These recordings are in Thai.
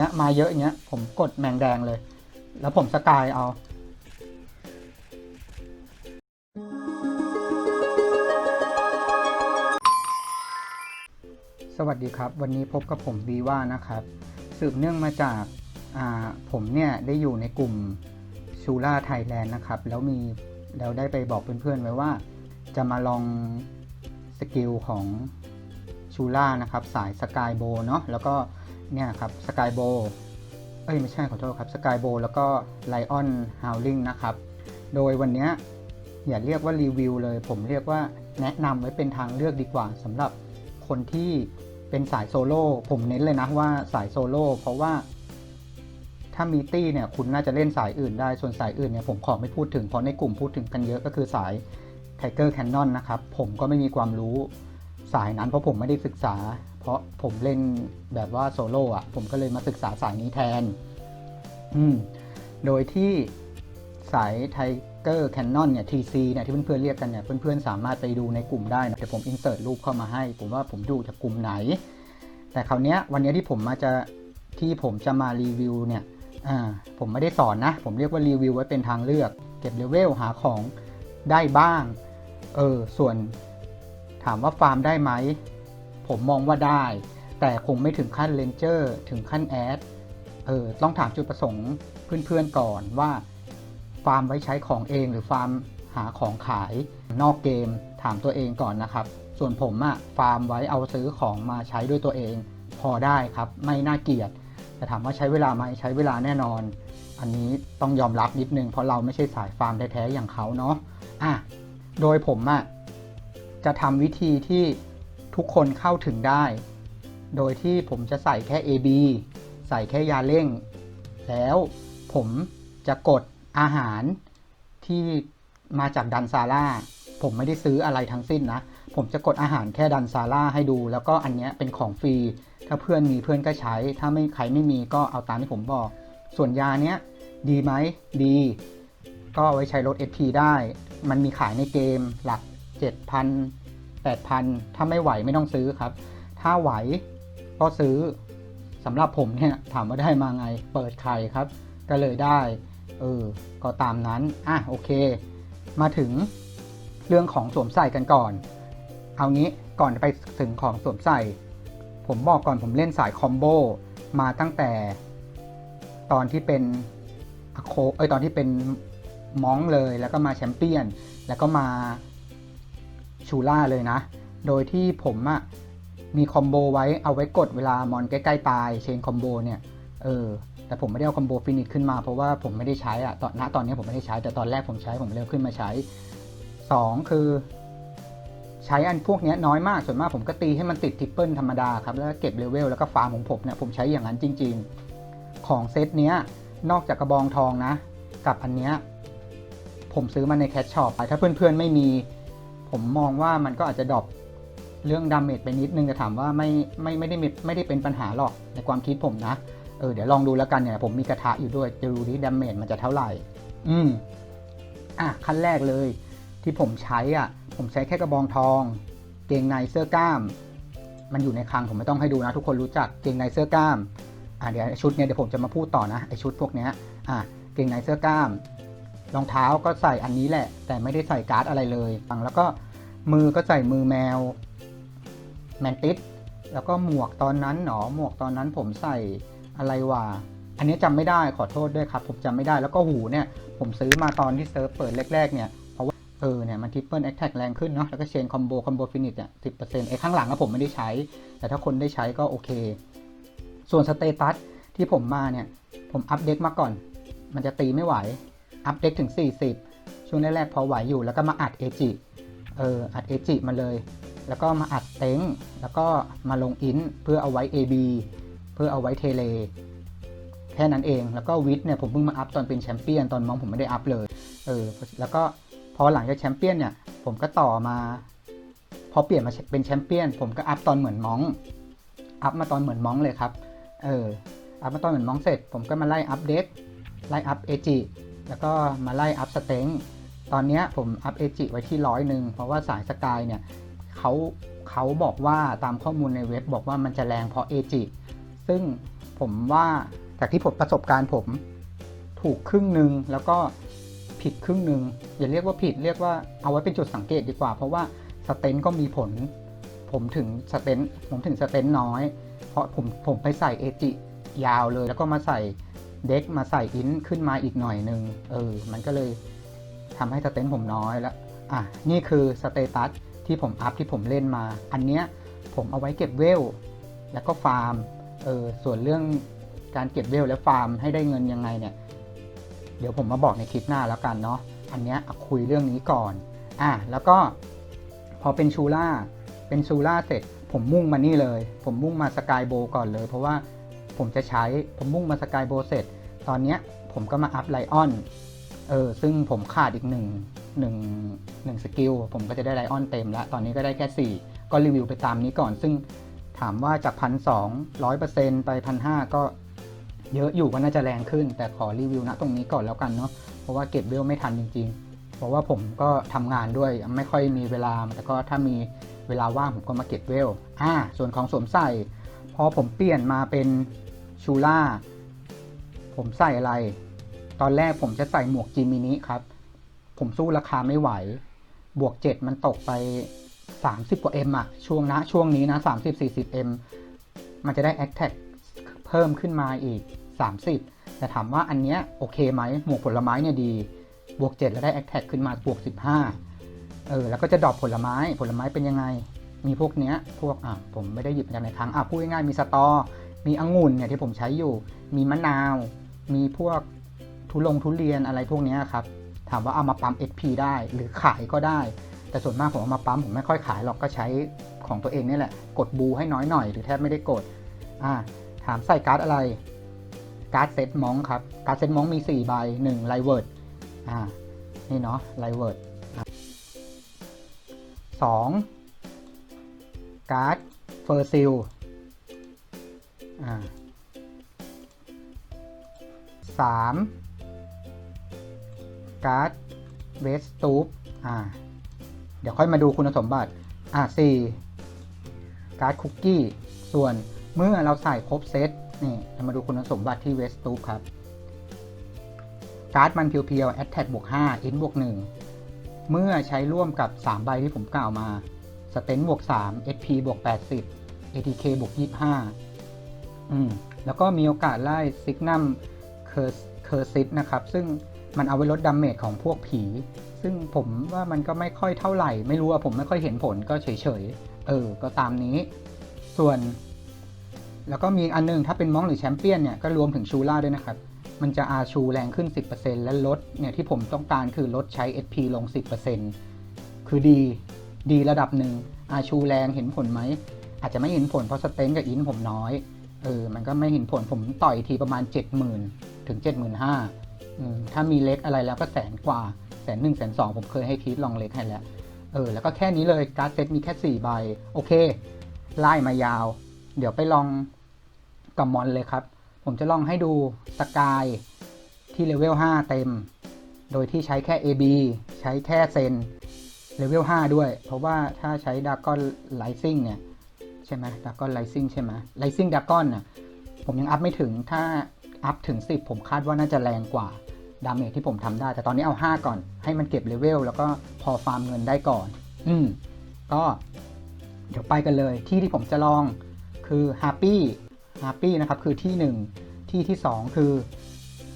เนี่ยมาเยอะอย่างเงี้ย ผมกดแมงแดงเลย แล้วผมสกายเอาสวัสดีครับ วันนี้พบกับผมวีว่านะครับ สืบเนื่องมาจากอ่าผมเนี่ยได้อยู่ในกลุ่มชูล่าไทยแลนด์นะครับ แล้วมีแล้วได้ไปบอกเพื่อนๆไว้ว่า จะมาลองสกิลของชูล่านะครับ สายสกายโบเนาะแล้วก็ เนี่ยครับสกายโบเอ้ยไม่ใช่ขอโทษครับสกายโบแล้วก็ไลออนฮาวลิงนะครับ โดยวันนี้อย่าเรียกว่ารีวิวเลย ผมเรียกว่าแนะนำไว้เป็นทางเลือกดีกว่าสำหรับคนที่เป็นสายโซโล่ผมเน้นเลยนะว่าสายโซโล่เพราะว่าถ้ามีตี้เนี่ยคุณน่าจะเล่นสายอื่นได้ส่วนสายอื่นเนี่ยผมขอไม่พูดถึงเพราะในกลุ่มพูดถึงกันเยอะก็คือสาย Tiger Cannon นะครับ ผมก็ไม่มีความรู้สายนั้นเพราะผมไม่ได้ศึกษา เพราะผมเล่นแบบว่าโซโล่อะผมก็เลยมาศึกษาสายนี้แทน อืม โดยที่สาย Tiger Cannon เนี่ย TC เนี่ยที่เพื่อนๆเรียกกันเนี่ย เพื่อนๆสามารถไปดูในกลุ่มได้นะเดี๋ยวผมอินเสิร์ตรูปเข้ามาให้ ผมว่าผมดูจากกลุ่มไหน แต่คราวเนี้ยวันนี้ที่ผมมาจะที่ผมจะมารีวิวเนี่ยอ่าผมไม่ได้สอนนะ ผมเรียกว่ารีวิวไว้เป็นทางเลือก เก็บเลเวลหาของได้บ้าง เออ ส่วนถามว่าฟาร์มได้ไหม ผมมองว่าได้ แต่คงไม่ถึงขั้นเลนเจอร์ถึงขั้นแอดเออต้องถามจุดประสงค์เพื่อนๆก่อนว่าฟาร์มไว้ใช้ของเองหรือฟาร์มหาของขายนอกเกมถามตัวเองก่อนนะครับ ส่วนผมอะฟาร์มไว้เอาซื้อของมาใช้ด้วยตัวเอง พอได้ครับไม่น่าเกลียดแต่ถามว่าใช้เวลาไหมใช้เวลาแน่นอน อันนี้ต้องยอมรับนิดนึงเพราะเราไม่ใช่สายฟาร์มแท้ๆอย่างเขาเนาะอะโดยผมอะจะทำวิธีที่ ทุกคนเข้าถึงได้ โดยที่ผมจะใส่แค่ AB ใส่แค่ยาเร่ง แล้วผมจะกดอาหารที่มาจากดันซาร่าผมไม่ได้ซื้ออะไรทั้งสิ้นนะ ผมจะกดอาหารแค่ดันซาร่าให้ดู แล้วก็อันเนี้ยเป็นของฟรี ถ้าเพื่อนมีเพื่อนก็ใช้ ถ้าไม่ใครไม่มีก็เอาตามที่ผมบอก ส่วนยาเนี้ยดีไหมดี ก็ไว้ใช้ลด SP ได้ มันมีขายในเกมหลัก 7,000 8,000 ถ้าไม่ไหวไม่ต้องซื้อครับ ถ้าไหวก็ซื้อสำหรับผมเนี่ยถามว่าได้มาไงเปิดไข่ครับ ก็เลยได้เออก็ตามนั้นอะโอเค มาถึงเรื่องของสวมใส่กันก่อน เอางี้ก่อนไปถึงของสวมใส่ ผมบอกก่อนผมเล่นสายคอมโบมาตั้งแต่ตอนที่เป็นอโคเอ้ยตอนที่เป็นมองเลยแล้วก็มาแชมเปี้ยน แล้วก็มา ชูล่าเลยนะ โดยที่ผมอะมีคอมโบไว้เอาไว้กดเวลามอนใกล้ๆตายเชนคอมโบเนี่ยเออแต่ผมไม่ได้เอาคอมโบฟินิชขึ้นมาเพราะว่าผมไม่ได้ใช้อะตอนณตอนนี้ผมไม่ได้ใช้แต่ตอนแรกผมใช้ผมเลยเอาขึ้นมาใช้ 2 คือ ใช้อันพวกนี้น้อยมากส่วนมากผมก็ตีให้มันติดทิปเปิลธรรมดาครับแล้วกเก็บเลเวลแล้วก็ฟาร์มของผมเนี่ยผมใช้อย่างนั้นจริง ๆ ของเซตเนี้ยนอกจากกระบองทองนะ กับอันเนี้ยผมซื้อมาในแคชช็อปถ้าเพื่อนๆไม่มี ผมมองว่ามันก็อาจจะดรอปเรื่องดาเมจไปนิดนึงแต่ถามว่าไม่ไม่ไม่ได้ไม่ได้เป็นปัญหาหรอกในความคิดผมนะเออเดี๋ยวลองดูแล้วกันเนี่ยผมมีกระทะอยู่ด้วยจะดูดิดาเมจมันจะเท่าไหร่ อืมอะขั้นแรกเลย ที่ผมใช้อะ ผมใช้แค่กระบองทอง เกงในเสื้อกล้าม มันอยู่ในคลังผมไม่ต้องให้ดูนะ ทุกคนรู้จักเกงในเสื้อกล้ามอะเดี๋ยวชุดเนี้ยเดี๋ยวผมจะมาพูดต่อนะไอชุดพวกเนี้ยอะเกงในเสื้อกล้าม รองเท้าก็ใส่อันนี้แหละ แต่ไม่ได้ใส่การ์ดอะไรเลยแล้วก็มือก็ใส่มือแมวแมนติสแล้วก็หมวกตอนนั้นหนอหมวกตอนนั้นผมใส่อะไรวะอันนี้จำไม่ได้ขอโทษด้วยครับ ผมจำไม่ได้แล้วก็หูเนี่ย ผมซื้อมาตอนที่เซิร์ฟเปิดแรกๆเนี่ยเพราะว่าเออเนี่ยมันทิปเปิลแอคแท็กแรงขึ้นเนาะแล้วก็เชนคอมโบคอมโบฟินิชเนี่ยสิบเปอร์เซ็นต์ไอ้ข้างหลังอะผมไม่ได้ใช้ แต่ถ้าคนได้ใช้ก็โอเค ส่วนสเตตัสที่ผมมาเนี่ย ผมอัปเดตมาก่อน มันจะตีไม่ไหว อัปเดตถึง 40 ช่วงแรกๆพอไหวอยู่แล้วก็มาอัดเอจิเอออัดเอจิมาเลย แล้วก็มาอัดเต็งแล้วก็มาลงอินเพื่อเอาไว้ AB เพื่อเอาไว้เทเล แค่นั้นเองแล้วก็วิทเนี่ยผมเพิ่งมาอัพตอนเป็นแชมเปี้ยนตอนมองผมไม่ได้อัพเลยเออแล้วก็พอหลังจากแชมเปี้ยนเนี่ยผมก็ต่อมา พอเปลี่ยนมาเป็นแชมเปี้ยน ผมก็อัพตอนเหมือนมองอัพมาตอนเหมือนมองเลยครับเอออัพมาตอนเหมือนมองเสร็จ ผมก็มาไล่อัพเดตไล่อัพเอจิ แล้วก็มาไล่อัพสเต็งตอนนี้ผมอัพเอจิไว้ที่ร้อยหนึ่งเพราะว่าสายสกายเนี่ยเขาเขาบอกว่าตามข้อมูลในเว็บบอกว่ามันจะแรงเพราะเอจิซึ่งผมว่าจากที่ผมประสบการณ์ผมถูกครึ่งหนึ่งแล้วก็ผิดครึ่งหนึ่งอย่าเรียกว่าผิดเรียกว่าเอาไว้เป็นจุดสังเกตดีกว่า เพราะว่าสเตนก็มีผล ผมถึงสเตนผมถึงสเตนน้อย เพราะผมผมไปใส่เอจิยาวเลยแล้วก็มาใส่ เด็กมาใส่อินขึ้นมาอีกหน่อยหนึ่งเออ มันก็เลยทำให้สเตนผมน้อยแล้ว อะ นี่คือสเตตัสที่ผมอัพที่ผมเล่นมา อันเนี้ยผมเอาไว้เก็บเวล แล้วก็ฟาร์ม เออ ส่วนเรื่องการเก็บเวลและฟาร์มให้ได้เงินยังไงเนี่ย เดี๋ยวผมมาบอกในคลิปหน้าแล้วกันเนาะ อันเนี้ยคุยเรื่องนี้ก่อน อะ แล้วก็พอเป็นชูล่า เป็นชูล่าเสร็จ ผมมุ่งมานี่เลย ผมมุ่งมาสกายโบก่อนเลย เพราะว่า ผมจะใช้ผมมุ่งมาสกายโบเสร็จตอนเนี้ยผมก็มาอัพไลออนเออซึ่งผมขาดอีกหนึ่งหนึ่งหนึ่งสกิลผมก็จะได้ไลออนเต็มแล้ว ตอนนี้ก็ได้แค่ 4 ก็รีวิวไปตามนี้ก่อน ซึ่งถามว่าจากพันสองร้อยเปอร์เซ็นต์ไปพันห้าก็เยอะอยู่ก็น่าจะแรงขึ้น แต่ขอรีวิวณตรงนี้ก่อนแล้วกันเนาะเพราะว่าเก็บเวลไม่ทันจริง ๆ เพราะว่าผมก็ทำงานด้วยไม่ค่อยมีเวลาแต่ก็ถ้ามีเวลาว่างผมก็มาเก็บเวลอ่าส่วนของสวมใส่พอผมเปลี่ยนมาเป็น ชูล่าผมใส่อะไร ตอนแรกผมจะใส่หมวกจิมินิครับ ผมสู้ราคาไม่ไหว บวก 7 มันตกไป 30 กว่า M อะช่วงนะช่วงนี้นะ 30-40 M มันจะได้ a t t a c เพิ่มขึ้นมาอีก 30 แต่ถามว่าอันเนี้ยโอเคไหมหมวกผลไม้เนี่ยดี บวก 7 แล้วได้ a t t a c ขึ้นมาบวก 15 เออ แล้วก็จะดรอปผลไม้ผลไม้เป็นยังไง มีพวกเนี้ยพวกอะผมไม่ได้หยิบมาจากในครั้งอะพูดง่ายๆมีสตอ มีองุ่นเนี่ยที่ผมใช้อยู่ มีมะนาว มีพวกทุลงทุเรียนอะไรพวกนี้ครับ ถามว่าเอามาปั๊ม SP ได้หรือขายก็ได้ แต่ส่วนมากผมเอามาปั๊มผมไม่ค่อยขายหรอกก็ใช้ของตัวเองนี่แหละ กดบูให้น้อยหน่อยหรือแทบไม่ได้กด อ่า ถามใส่การ์ดอะไร การ์ดเซตมองครับ การ์ดเซตมองมี4ใบ1ไลเวิร์ดอ่า นี่เนาะไลเวิร์ดสองการ์ดเฟอร์ซิล สามการ์ดเวสตูปอ่า เดี๋ยวค่อยมาดูคุณสมบัติ อ่าสี่การ์ดคุกกี้ ส่วนเมื่อเราใส่ครบเซต นี่เรามาดูคุณสมบัติที่เวสตูปครับ การ์ดมันเพียวๆ Attack บวก5 Int บวก1เมื่อใช้ร่วมกับ 3 ใบที่ผมกล่าวมาสเตนบวก3 SP บวก80 ATK บวก25 แล้วก็มีโอกาสไล่ซิกนัมเคอร์ซิตนะครับ ซึ่งมันเอาไว้ลดดาเมจของพวกผี ซึ่งผมว่ามันก็ไม่ค่อยเท่าไหร่ ไม่รู้ว่าผมไม่ค่อยเห็นผลก็เฉยๆ เออ ก็ตามนี้ ส่วน แล้วก็มีอันนึงถ้าเป็นมองหรือแชมเปี้ยนเนี่ย ก็รวมถึงชูล่าด้วยนะครับ มันจะอาชูแรงขึ้น 10%และลดเนี่ยที่ผมต้องการคือลดใช้ SP ลง 10%คือดี ดีระดับหนึ่งอาชูแรงเห็นผลไหม อาจจะไม่เห็นผลเพราะสเตนกับอินผมน้อย เออมันก็ไม่เห็นผลผมต่อยทีประมาณ 70,000 ถึง 75,000อืมถ้ามีเล็กอะไรแล้วก็แสนกว่าแสนหนึ่งแสนสองผมเคยให้ทีทลองเล็กให้แล้ว เออ แล้วก็แค่นี้เลยการ์ดเซตมีแค่ 4 ใบ โอเค ไล่มายาว เดี๋ยวไปลองกับมอนเลยครับ ผมจะลองให้ดูสกายที่เลเวล 5 เต็ม โดยที่ใช้แค่ AB ใช้แค่เซนเลเวล 5 ด้วย เพราะว่าถ้าใช้ดากอนไลซิ่งเนี่ย ใช่ไหมดากอนไลซิ่งใช่ไหมไลซิ่งดากอนน่ะผมยังอัพไม่ถึงถ้าอัพถึง 10 ผมคาดว่าน่าจะแรงกว่าดาเมจที่ผมทำได้ แต่ตอนนี้เอา 5 ก่อน ให้มันเก็บเลเวลแล้วก็พอฟาร์มเงินได้ก่อน อืม ก็เดี๋ยวไปกันเลย ที่ที่ผมจะลองคือ Happy Happy นะครับ คือที่ 1 ที่ที่ 2 คือ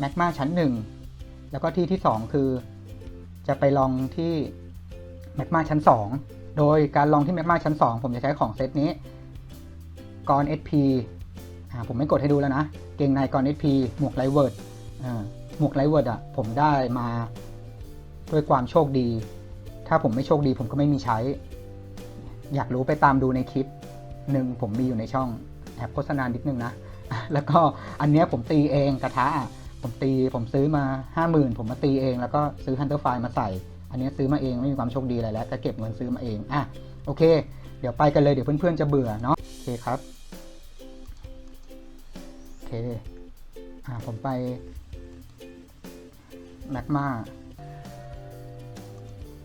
Magma ชั้น 1 แล้วก็ที่ที่ 2 คือ จะไปลองที่ Magma ชั้น 2 โดยการลองที่ Magma ชั้น 2 ผมจะใช้ของเซตนี้ กร SP อ่าผมไม่กดให้ดูแล้วนะ เกงในกร SP หมวกไลเวิร์ดอ่าหมวกไลเวิร์ดอะผมได้มาด้วยความโชคดี ถ้าผมไม่โชคดีผมก็ไม่มีใช้ อยากรู้ไปตามดูในคลิปหนึ่งผมมีอยู่ในช่องแอบโฆษณานิดนึงนะ แล้วก็อันเนี้ยผมตีเองกระทะอะผมตีผมซื้อมา50,000ผมมาตีเอง แล้วก็ซื้อ Hunter File มาใส่ อันเนี้ยซื้อมาเองไม่มีความโชคดีอะไรแล้วก็เก็บเงินซื้อมาเองอะโอเค เดี๋ยวไปกันเลยเดี๋ยวเพื่อนๆจะเบื่อเนาะโอเคครับ อ่าผมไปแมกมา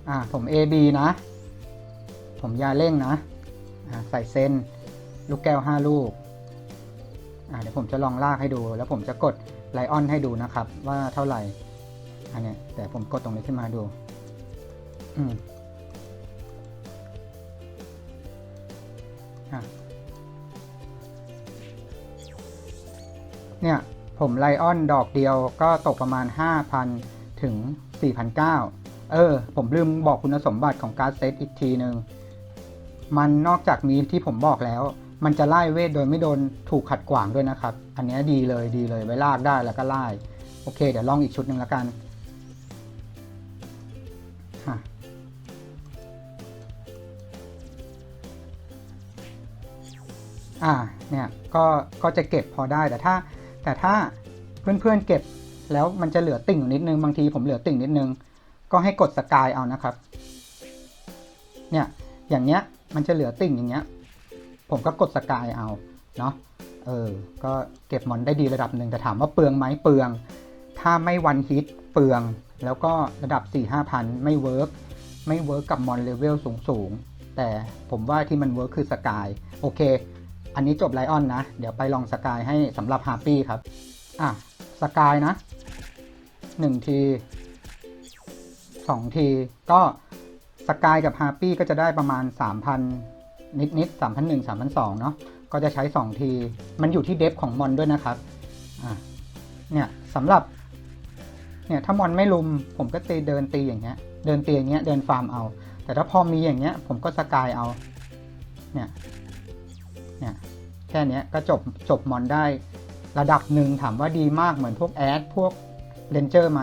อ่าผม AB นะ ผมยาเร่งนะอ่าใส่เส้นลูกแก้ว 5 ลูกอ่าเดี๋ยวผมจะลองลากให้ดู แล้วผมจะกดไลออนให้ดูนะครับ ว่าเท่าไหร่อันเนี้ยแต่ผมกดตรงนี้ขึ้นมาดูอืมอะ เนี่ยผมไลออนดอกเดียวก็ตกประมาณ 5,000 ถึง 4,900 เออ ผมลืมบอกคุณสมบัติของการ์ดเซตอีกทีหนึ่งมันนอกจากนี้ที่ผมบอกแล้ว มันจะไล่เวทโดยไม่โดนถูกขัดขวางด้วยนะครับ อันนี้ดีเลยดีเลยไว้ลากได้แล้วก็ไล่โอเค เดี๋ยวลองอีกชุดหนึ่งแล้วกันฮะอ่าเนี่ยก็ก็จะเก็บพอได้แต่ถ้า แต่ถ้าเพื่อนๆเก็บแล้วมันจะเหลือติ่งอยู่นิดนึง บางทีผมเหลือติ่งนิดนึง ก็ให้กดสกายเอานะครับ เนี่ย อย่างเงี้ย มันจะเหลือติ่งอย่างเงี้ย ผมก็กดสกายเอา เนาะ เออ ก็เก็บมอนได้ดีระดับหนึ่ง แต่ถามว่าเปลืองไหมเปลือง ถ้าไม่วันฮิตเปลือง แล้วก็ระดับ 4 5พันไม่เวิร์กไม่เวิร์กกับมอนเลเวลสูงสูงๆ แต่ผมว่าที่มันเวิร์กคือสกาย โอเค อันนี้จบไลออนนะ เดี๋ยวไปลองสกายให้สำหรับฮาร์ปี้ครับ อะ สกายนะหนึ่งทีสองที ก็สกายกับฮาร์ปี้ก็จะได้ประมาณ 3,000 นิดนิดๆ3,001 3,002เนาะ ก็จะใช้ 2 ที มันอยู่ที่เดฟของมอนด้วยนะครับ อะ เนี่ยสำหรับ เนี่ยถ้ามอนไม่ลุม ผมก็ตีเดินตีอย่างเงี้ย เดินตีอย่างเงี้ย เดินฟาร์มเอา แต่ถ้าพอมีอย่างเงี้ย ผมก็สกายเอา เนี่ย เนี่ยแค่นี้ก็จบจบมอนได้ระดับหนึ่งถามว่าดีมากเหมือนพวกแอดพวกเรนเจอร์ไหม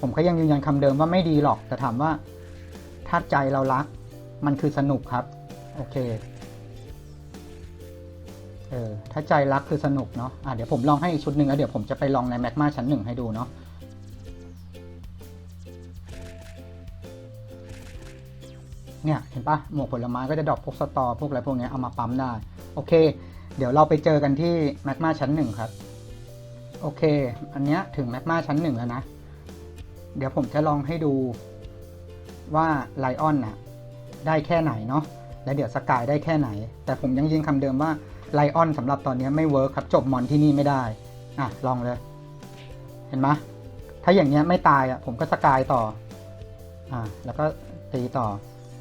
ผมก็ยังยืนยันคำเดิมว่าไม่ดีหรอก แต่ถามว่าถ้าใจเรารัก มันคือสนุกครับ โอเคเออถ้าใจรักคือสนุกเนาะอะเดี๋ยวผมลองให้อีกชุดหนึ่งแล้วเดี๋ยวผมจะไปลองในแมกมาชั้นหนึ่งให้ดูเนาะเนี่ยเห็นปะหมวกผลไม้ก็จะดรอปพวกสตอพวกอะไรพวกนี้เอามาปั๊มได้ โอเค เดี๋ยวเราไปเจอกันที่แมกมาชั้นหนึ่งครับ โอเค อันเนี้ยถึงแมกมาชั้นหนึ่งแล้วนะ เดี๋ยวผมจะลองให้ดูว่าไลออนน่ะได้แค่ไหนเนาะ แล้วเดี๋ยวสกายได้แค่ไหน แต่ผมยังยืนคำเดิมว่าไลออนสำหรับตอนนี้ไม่เวิร์คครับ จบมอนที่นี่ไม่ได้ อะ ลองเลย เห็นไหมถ้าอย่างเงี้ยไม่ตายอะ ผมก็สกายต่อ อ่า แล้วก็ตีต่อ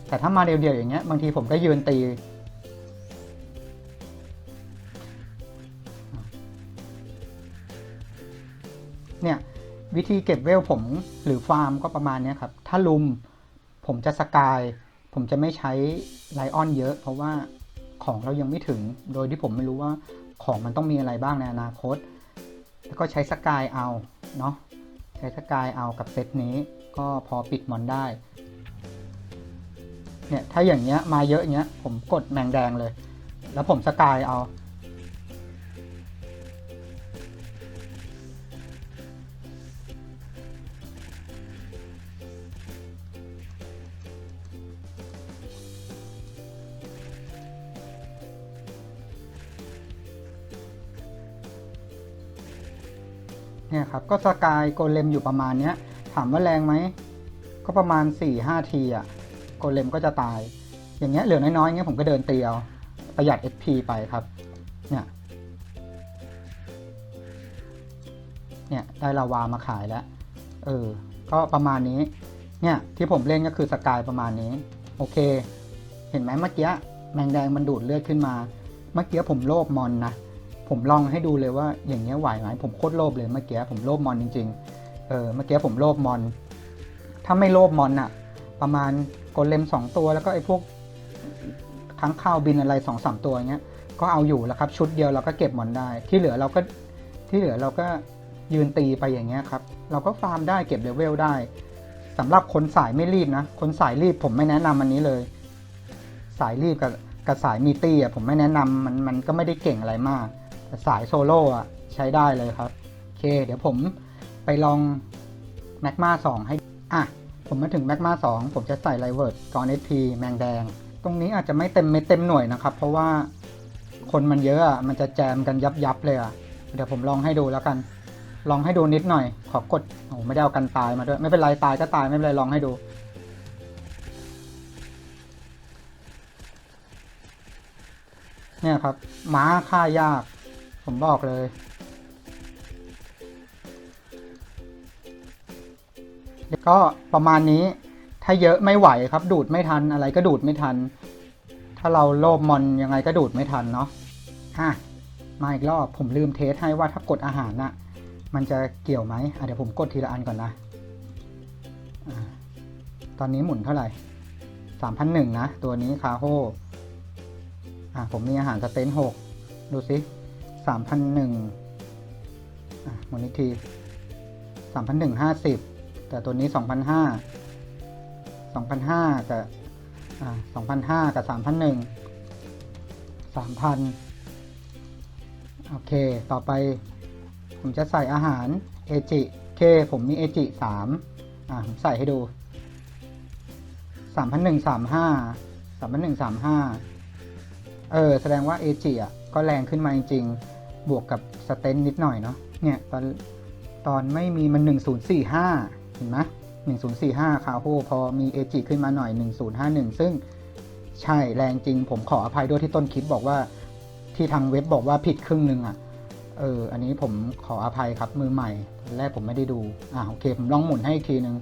แต่ถ้ามาเดียวๆอย่างเงี้ย บางทีผมก็ยืนตี เนี่ยวิธีเก็บเวลผมหรือฟาร์มก็ประมาณนี้ครับ ถ้าลุมผมจะสกาย ผมจะไม่ใช้ไลออนเยอะ เพราะว่าของเรายังไม่ถึง โดยที่ผมไม่รู้ว่าของมันต้องมีอะไรบ้างในอนาคต แล้วก็ใช้สกายเอาเนาะใช้สกายเอากับเซตนี้ก็พอปิดมอนได้เนี่ยถ้าอย่างเงี้ยมาเยอะอย่างเงี้ยผมกดแมงแดงเลย แล้วผมสกายเอา เนี่ยครับก็สกายโกเลมอยู่ประมาณเนี้ยถามว่าแรงไหมก็ประมาณ4-5ทีอะโกเลมก็จะตาย อย่างเงี้ยเหลือน้อยๆเงี้ยผมก็เดินเตียวประหยัด SP ไปครับเนี่ยเนี่ยได้ลาวามาขายแล้วเออก็ประมาณนี้เนี่ยที่ผมเล่นก็คือสกายประมาณนี้ โอเค เห็นไหมเมื่อกี้แมงแดงมันดูดเลือดขึ้นมา เมื่อกี้ผมโลภมอนนะ ผมลองให้ดูเลยว่าอย่างเงี้ยไหวไหมผมโคตรโลภเลยเมื่อกี้ผมโลภมอนจริงๆเออเมื่อกี้ผมโลภมอน ถ้าไม่โลภมอนอะประมาณโกเลมสองตัวแล้วก็ไอ้พวกค้างข้าวบินอะไรสองสามตัวเงี้ยก็เอาอยู่แล้วครับชุดเดียวเราก็เก็บมอนได้ ที่เหลือเราก็ที่เหลือเราก็ยืนตีไปอย่างเงี้ยครับ เราก็ฟาร์มได้เก็บเลเวลได้สำหรับคนสายไม่รีบนะ คนสายรีบผมไม่แนะนำอันนี้เลย สายรีบกับกับสายมีตี้อะผมไม่แนะนำมันมันก็ไม่ได้เก่งอะไรมาก สายโซโล่อะใช้ได้เลยครับ โอเค เดี๋ยวผมไปลองแมกมา2ให้ อะ ผมมาถึงแมกมา2ผมจะใส่ไลเวิร์ดกอนเอพีแมงแดง ตรงนี้อาจจะไม่เต็มเม็ดเต็มหน่วยนะครับ เพราะว่าคนมันเยอะอะมันจะแจมกันยับยับเลยอะเดี๋ยวผมลองให้ดูแล้วกัน ลองให้ดูนิดหน่อย ขอกดโอ้ไม่ได้เอากันตายมาด้วย ไม่เป็นไรตายก็ตายไม่เป็นไรลองให้ดูเนี่ยครับ ม้าฆ่ายาก ผมบอกเลยก็ประมาณนี้ ถ้าเยอะไม่ไหวครับ ดูดไม่ทันอะไรก็ดูดไม่ทัน ถ้าเราโลภมอนยังไงก็ดูดไม่ทันเนาะอะมาอีกรอบผมลืมเทสให้ว่าถ้ากดอาหารน่ะมันจะเกี่ยวไหมอะเดี๋ยวผมกดทีละอันก่อนนะอะตอนนี้หมุนเท่าไหร่สามพันหนึ่งนะ ตัวนี้คาโฮอะผมมีอาหารสเตนหกดูสิ สามพันหนึ่งอะหมุนอีกทีสามพันหนึ่งห้าสิบแต่ตัวนี้สองพันห้าสองพันห้ากับสองพันห้ากับสามพันหนึ่งสามพันโอเค ต่อไป ผมจะใส่อาหารเอจิเคผมมีเอจิสามอ่าผมใส่ให้ดูสามพันหนึ่งสามห้าสามพันหนึ่งสามห้าเออ แสดงว่าเอจิอะ ก็แรงขึ้นมาจริงๆ บวกกับสเตนนิดหน่อยเนาะ เนี่ยตอนตอนไม่มีมันหนึ่งศูนย์สี่ห้าเห็นไหมหนึ่งศูนย์สี่ห้าคาโฮพอมีเอจิขึ้นมาหน่อยหนึ่งศูนย์ห้าหนึ่งซึ่งใช่แรงจริง ผมขออภัยด้วยที่ต้นคลิปบอกว่าที่ทางเว็บบอกว่าผิดครึ่งหนึ่งอะ เออ อันนี้ผมขออภัยครับมือใหม่แรกผมไม่ได้ดู อ่าโอเค ผมลองหมุนให้อีกทีหนึ่ง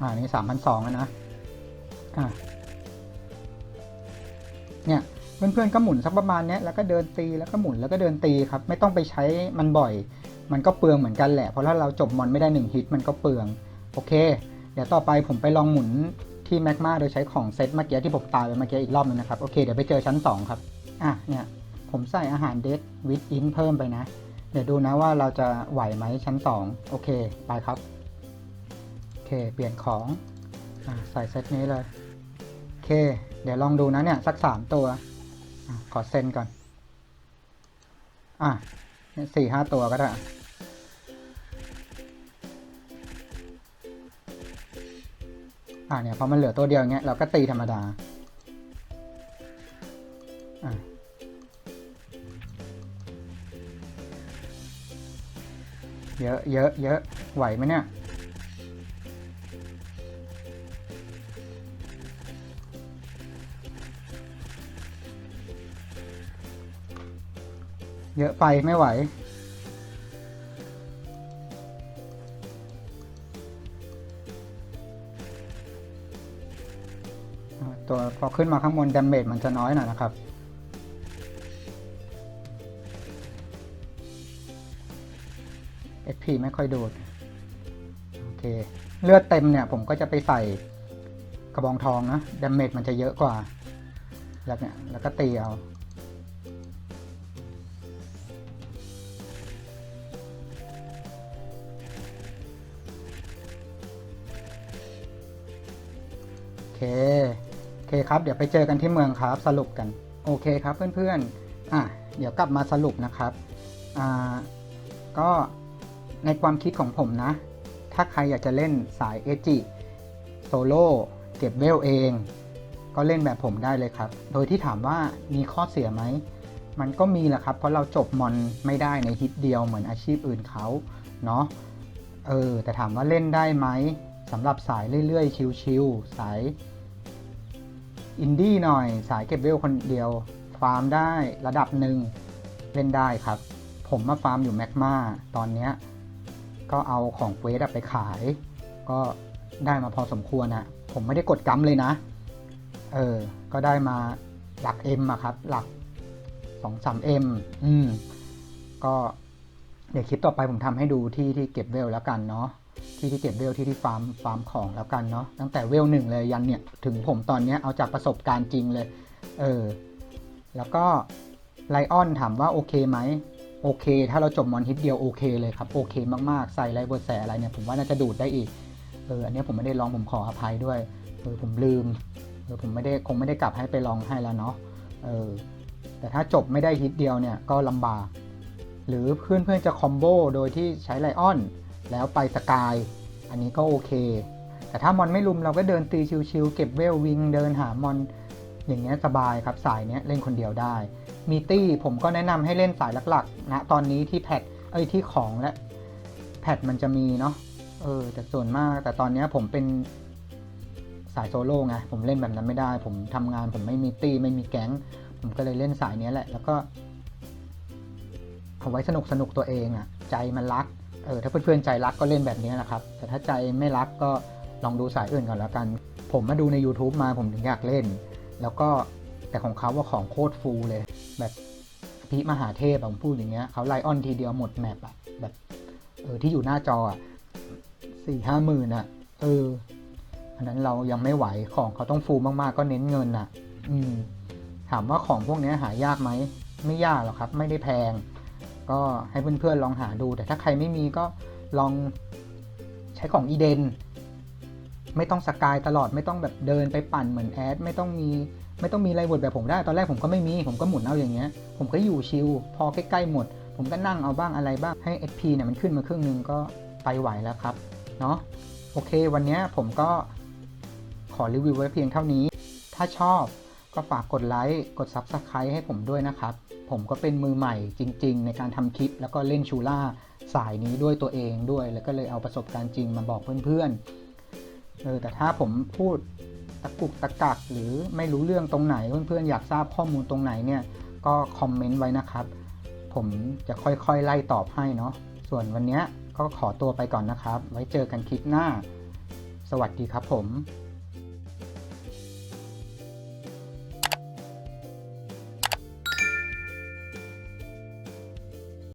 อ่านี่สามพันสองนะ อ่าเนี่ย เพื่อนๆก็หมุนสักประมาณนี้แล้วก็เดินตีแล้วก็หมุนแล้วก็เดินตีครับไม่ต้องไปใช้มันบ่อย มันก็เปลืองเหมือนกันแหละ เพราะถ้าเราจบมอนไม่ได้หนึ่งฮิตมันก็เปลืองโอเค เดี๋ยวต่อไปผมไปลองหมุนที่แมกมาโดยใช้ของเซตเมื่อกี้ที่ผมตายไปเมื่อกี้อีกรอบนึงนะครับโอเคเดี๋ยวไปเจอชั้น 2 ครับอะเนี่ยผมใส่อาหารเด็ดวิดอินเพิ่มไปนะ เดี๋ยวดูนะว่าเราจะไหวไหมชั้น 2 โอเค ไปครับ โอเค เปลี่ยนของอใส่เซตนี้เลย โอเค เดี๋ยวลองดูนะเนี่ย สัก 3 ตัว ขอเซ็นก่อน อะสี่ห้าตัวก็ได้อ่าเนี่ยพอมันเหลือตัวเดียวเงี้ยเราก็ตีธรรมดา อะเยอะเยอะเยอะไหวไหมเนี่ย เยอะไปไม่ไหว ตัวพอขึ้นมาข้างบนดาเมจมันจะน้อยหน่อยนะครับ SP ไม่ค่อยดูด โอเค เลือดเต็มเนี่ย ผมก็จะไปใส่กระบองทองนะดาเมจมันจะเยอะกว่า แล้วเนี่ยแล้วก็ตีเอา เคโอเคครับ เดี๋ยวไปเจอกันที่เมืองครับ สรุปกัน โอเคครับเพื่อนๆอะเดี๋ยวกลับมาสรุปนะครับอ่าก็ในความคิดของผมนะ ถ้าใครอยากจะเล่นสายเอจิโซโล่เก็บเวลเอง ก็เล่นแบบผมได้เลยครับ โดยที่ถามว่ามีข้อเสียไหม มันก็มีแหละครับ เพราะเราจบมอนไม่ได้ในฮิตเดียวเหมือนอาชีพอื่นเขาเนาะเออแต่ถามว่าเล่นได้ไหม สำหรับสายเรื่อยๆ ชิวๆสายอินดี้หน่อย สายเก็บเวลคนเดียว ฟาร์มได้ระดับหนึ่งเล่นได้ครับ ผมมาฟาร์มอยู่แมกมาตอนนี้ก็เอาของเวสไปขาย ก็ได้มาพอสมควรนะผมไม่ได้กดกัมเลยนะ เออ ก็ได้มาหลัก M อะครับ หลัก 2 3 M อืม ก็เดี๋ยวคลิปต่อไปผมทำให้ดูที่ที่เก็บเวลแล้วกันเนาะ ที่ที่เก็บเวลที่ที่ฟาร์มฟาร์มของแล้วกันเนาะตั้งแต่เวลหนึ่งเลยยันเนี่ยถึงผมตอนนี้เอาจากประสบการณ์จริงเลยเออแล้วก็ไลออนถามว่าโอเคไหมโอเค ถ้าเราจบมอนฮิตเดียวโอเคเลยครับ โอเคมาก ๆ ใส่ไรเบอร์แสอะไรเนี่ย ผมว่าน่าจะดูดได้อีก เออ อันนี้ผมไม่ได้ลองผมขออภัยด้วย เออ ผมลืม เออ ผมไม่ได้คงไม่ได้กลับให้ไปลองให้แล้วเนาะ เออ แต่ถ้าจบไม่ได้ฮิตเดียวเนี่ยก็ลำบาก หรือเพื่อนๆจะคอมโบโดยที่ใช้ไลออน แล้วไปสกาย อันนี้ก็โอเค แต่ถ้ามอนไม่ลุมเราก็เดินตีชิวๆเก็บเวลวิงเดินหามอนอย่างเงี้ยสบายครับสายเนี้ยเล่นคนเดียวได้ มีตี้ผมก็แนะนำให้เล่นสายหลักๆนะตอนนี้ที่แพทเอ้ยที่ของและแพทมันจะมีเนาะเออแต่ส่วนมากแต่ตอนเนี้ยผมเป็นสายโซโล่ไงผมเล่นแบบนั้นไม่ได้ ผมทำงานผมไม่มีตี้ไม่มีแก๊ง ผมก็เลยเล่นสายเนี้ยแหละ แล้วก็เอาไว้สนุกสนุกตัวเองอะใจมันรัก เออถ้าเพื่อนๆใจรักก็เล่นแบบนี้นะครับ แต่ถ้าใจไม่รักก็ลองดูสายอื่นก่อนแล้วกัน ผมมาดูใน YouTube มาผมถึงอยากเล่น แล้วก็แต่ของเขาว่าของโคตรฟูลเลย แบบพีมหาเทพผมพูดอย่างเงี้ยเขาไลออนทีเดียวหมดแมปอะแบบเออที่อยู่หน้าจออะสี่ห้าหมื่นอะเอออันนั้นเรายังไม่ไหวของเขาต้องฟูลมากๆก็เน้นเงินอะอืมถามว่าของพวกนี้หายากไหมไม่ยากหรอกครับ ไม่ได้แพง ก็ให้เพื่อนๆลองหาดู แต่ถ้าใครไม่มีก็ลองใช้ของอีเดนไม่ต้องสกายตลอดไม่ต้องแบบเดินไปปั่นเหมือนแอดไม่ต้องมีไม่ต้องมีไรบดแบบผมได้ ตอนแรกผมก็ไม่มี ผมก็หมุนเอาอย่างเงี้ย ผมก็อยู่ชิลพอใกล้ๆหมด ผมก็นั่งเอาบ้างอะไรบ้างให้ SP เนี่ยมันขึ้นมาครึ่งนึงก็ไปไหวแล้วครับ เนาะโอเค วันนี้ผมก็ขอรีวิวไว้เพียงเท่านี้ ถ้าชอบก็ฝากกดไลค์ กด Subscribe ให้ผมด้วยนะครับ ผมก็เป็นมือใหม่จริง ๆ ในการทำคลิป แล้วก็เล่นชูล่าสายนี้ด้วยตัวเองด้วย แล้วก็เลยเอาประสบการณ์จริงมาบอกเพื่อนๆเออแต่ถ้าผมพูดตะกุกตะกักหรือไม่รู้เรื่องตรงไหนเพื่อนๆอยากทราบข้อมูลตรงไหนเนี่ยก็คอมเมนต์ไว้นะครับ ผมจะค่อยๆไล่ตอบให้เนาะส่วนวันนี้ก็ขอตัวไปก่อนนะครับ ไว้เจอกันคลิปหน้า สวัสดีครับผม